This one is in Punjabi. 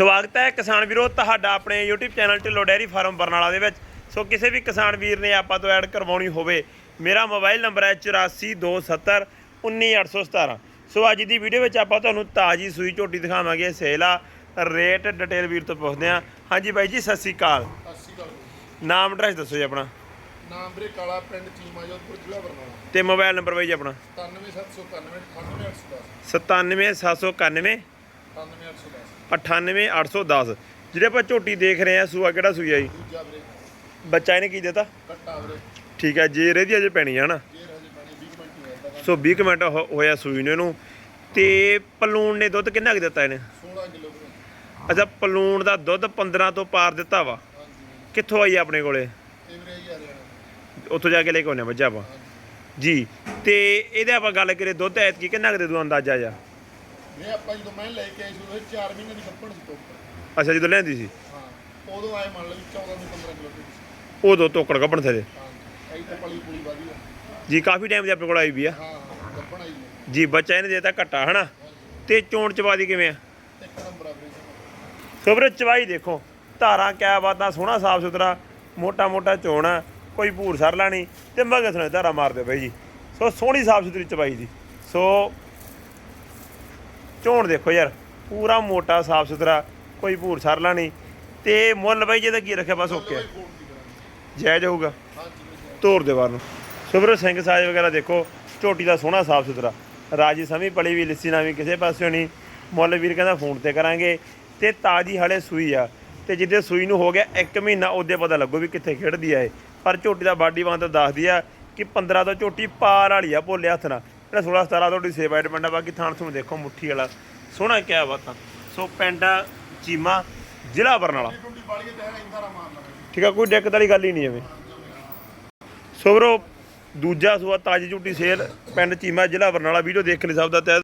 ਸਵਾਗਤ ਹੈ ਕਿਸਾਨ ਵੀਰੋ ਤੁਹਾਡਾ ਆਪਣੇ YouTube channel Dhillon dairy farm Barnala ਦੇ ਵਿੱਚ। ਸੋ ਕਿਸੇ ਵੀ ਕਿਸਾਨ ਵੀਰ ਨੇ ਆਪਾਂ ਤੋਂ ਐਡ ਕਰਵਾਉਣੀ ਹੋਵੇ ਮੇਰਾ ਮੋਬਾਈਲ ਨੰਬਰ ਹੈ 8427 19817 ਸੋ ਅੱਜ ਦੀ ਵੀਡੀਓ ਵਿੱਚ ਆਪਾਂ ਤੁਹਾਨੂੰ ਤਾਜੀ ਸੂਈ ਝੋਟੀ ਦਿਖਾਵਾਂਗੇ ਸੇਲ ਆ ਰੇਟ ਡਿਟੇਲ ਵੀਰ ਤੋਂ ਪੁੱਛਦੇ ਹਾਂ। ਹਾਂਜੀ ਬਾਈ ਜੀ ਸਤਿ ਸ੍ਰੀ ਅਕਾਲ। ਸਤਿ ਸ਼੍ਰੀ ਅਕਾਲ ਨਾਮ ਐਡਰੈਸ ਦੱਸੋ ਜੀ ਆਪਣਾ। ਨਾਮ ਵੀਰੇ ਕਾਲਾ ਪਿੰਡ ਚੀਮਾ ਜੋਧਪੁਰ ਜ਼ਿਲ੍ਹਾ ਬਰਨਾਲਾ। ਤੇ ਮੋਬਾਈਲ ਨੰਬਰ ਬਾਈ ਜੀ ਆਪਣਾ। 97791 97791 98810 98810 ਜਿਹੜੇ ਆਪਾਂ ਝੋਟੀ ਦੇਖ ਰਹੇ ਆ ਸੂਆ ਕਿਹੜਾ ਸੂਆ ਜੀ? ਦੂਜਾ ਵੀਰੇ। ਬੱਚਾ ਇਹਨੇ ਕੀ ਦਿੱਤਾ? ਠੀਕ ਹੈ ਜੇ ਇਹਦੀ ਅਜੇ ਪੈਣੀ ਆ ਨਾ ਜੇਰ ਹਜੇ ਪਾਣੀ 20 ਮਿੰਟ ਹੀ ਹੋਇਆ ਸੋ 20 ਕੁ ਮਿੰਟ ਹੋ- ਹੋਇਆ ਸੂਈ ਨੂੰ ਇਹਨੂੰ। ਤੇ ਪਲੂਣ ਨੇ ਦੁੱਧ ਕਿੰਨਾ ਕੁ ਦਿੱਤਾ ਇਹਨੇ? 16 ਕਿਲੋ ਅੱਛਾ ਪਲੂਣ ਦਾ ਦੁੱਧ 15 ਤੋਂ ਪਾਰ ਦਿੱਤਾ ਵਾ। ਕਿੱਥੋਂ ਆਈ ਆਪਣੇ ਕੋਲੇ? ਆ ਉੱਥੋਂ ਜਾ ਕੇ ਲੈ ਕੇ ਆਉਣੇ ਬੱਚਾ ਆਪਾਂ। ਜੀ ਤੇ ਇਹਦੇ ਆਪਾਂ ਗੱਲ ਕਰੀਏ ਦੁੱਧ ਐਤਕੀ ਕਿੰਨਾ ਕੁ ਦੇ ਦੂ ਅੰਦਾਜ਼ਾ ਜਾ ਵੀਰੇ ਆਪਾਂ ਜਦੋਂ ਮੈਂ ਲੈ ਕੇ ਆਈ ਸੀ ਉਹ 4 ਮਹੀਨੇ ਦੀ ਕੱਪਣ ਸੀ ਟੋਕਰ। ਅੱਛਾ ਜਦੋਂ ਲੈਂਦੀ ਸੀ? ਹਾਂ ਉਦੋਂ ਆਏ ਮੰਨ ਲਓ ਵੀ 14 ਤੋਂ 15 ਕਿਲੋ ਦੀ ਉਦੋਂ ਤੋਕੜ ਕੱਢਣ ਥਲੇ ਹਾਂ ਐਂ ਤਾਂ ਪਲੀ ਪੁਲੀ ਵਧੀਆ ਜੀ ਕਾਫੀ ਟਾਈਮ ਦੀ ਆਪਣੇ ਕੋਲ ਆਈ ਵੀ ਆ। ਹਾਂ ਕੱਪਣ ਆਈ ਹੈ। ਜੀ ਬੱਚਾ ਇਹਨੇ ਦੇਤਾ ਘੱਟਾ ਹਨਾ? ਤੇ ਚੋਣ ਚਵਾਦੀ ਕਿਵੇਂ ਆ? ਇੱਕ ਨੰਬਰ ਆ ਵੀਰੇ। ਸੋ ਵੀਰੇ ਚਵਾਈ ਦੇਖੋ। ਧਾਰਾਂ ਕਿਆ ਬਾਤਾਂ ਸੋਹਣਾ ਸਾਫ਼ ਸੁਥਰਾ ਮੋਟਾ ਮੋਟਾ ਚੋਣ ਆ ਕੋਈ ਭੂਰ ਸਰਲਾ ਨਹੀਂ ਤੇ ਮਗਸ ਨੇ ਧਾਰਾ ਮਾਰਦੇ ਬਾਈ ਜੀ। ਸੋ ਸੋਹਣੀ ਸਾਫ਼ ਸੁਥਰੀ ਚਵਾਈ ਦੀ। ਸੋ ਚੋਣ ਦੇਖੋ ਯਾਰ, ਪੂਰਾ ਮੋਟਾ, ਸਾਫ਼ ਸੁਥਰਾ, ਕੋਈ ਭੂਰ ਸਰਲਾ ਨਹੀਂ। ਤੇ ਮੁੱਲ ਬਾਈ, ਜਿਹਦਾ ਕੀ ਰੱਖਿਆ, ਬਸ ਓਕੇ। ਕੋਈ ਫੋਨ ਦੀ ਜਾਇਜ਼ ਹੋਊਗਾ। ਤੋਰ ਦੇ ਬਾਹਰ ਨੂੰ। ਸੋ ਸਿੰਘ ਸਾਜ ਵਗੈਰਾ ਦੇਖੋ, ਝੋਟੀ ਦਾ ਸੋਹਣਾ, ਸਾਫ਼ ਸੁਥਰਾ। ਰਾਜੀ ਸਮੀ, ਪਲੀ ਵੀ, ਲਿੱਸੀ ਨਾ ਵੀ ਕਿਸੇ ਪਾਸਿਓਂ ਨਹੀਂ ਮੁੱਲ ਵੀਰ ਕਹਿੰਦਾ ਫੋਨ ਤੇ ਕਰਾਂਗੇ। ਤੇ ਤਾਜੀ ਹਲੇ ਸੂਈ ਆ। ਤੇ ਜਿੱਦੇ ਸੂਈ ਨੂੰ ਹੋ ਗਿਆ 1 ਮਹੀਨਾ, ਉਹਦੇ ਪਤਾ ਲੱਗੋ ਵੀ ਕਿੱਥੇ ਖੇਡਦੀ ਆ ਇਹ। ਪਰ ਝੋਟੀ ਦਾ ਬਾਡੀ ਵਾਂ ਤਾਂ ਦੱਸਦੀ ਆ ਕਿ 15 ਤੋਂ ਝੋਟੀ ਪਾਰ ਵਾਲੀ ਆ, ਭੋਲੇ ਹੱਥ ਨਾਲ। ਜਿਹੜਾ 16 17 ਤੁਹਾਡੀ ਸੇਵਾ ਡਿਪੈਂਡ ਆ, ਬਾਕੀ ਥਾਣ ਤੁਹਾਨੂੰ ਦੇਖੋ ਮੁੱਠੀ ਵਾਲਾ। ਸੋਹਣਾ ਕਿਆ ਬਾਤਾਂ ਸੋ ਪਿੰਡ ਚੀਮਾ, ਜ਼ਿਲ੍ਹਾ ਬਰਨਾਲਾ। ਠੀਕ ਆ, ਕੋਈ ਦਿੱਕਤ ਵਾਲੀ ਗੱਲ ਹੀ ਨਹੀਂ ਐਵੇਂ। ਸੋ ਵੀਰੋ, ਦੂਜਾ ਸੂਆ ਤਾਜੀ ਝੂਟੀ ਸੇਲ, ਪਿੰਡ ਚੀਮਾ, ਜ਼ਿਲ੍ਹਾ ਬਰਨਾਲਾ। ਵੀਡੀਓ ਦੇਖ ਕੇ ਲਈ ਸਭ ਦਾ ਤਹਿ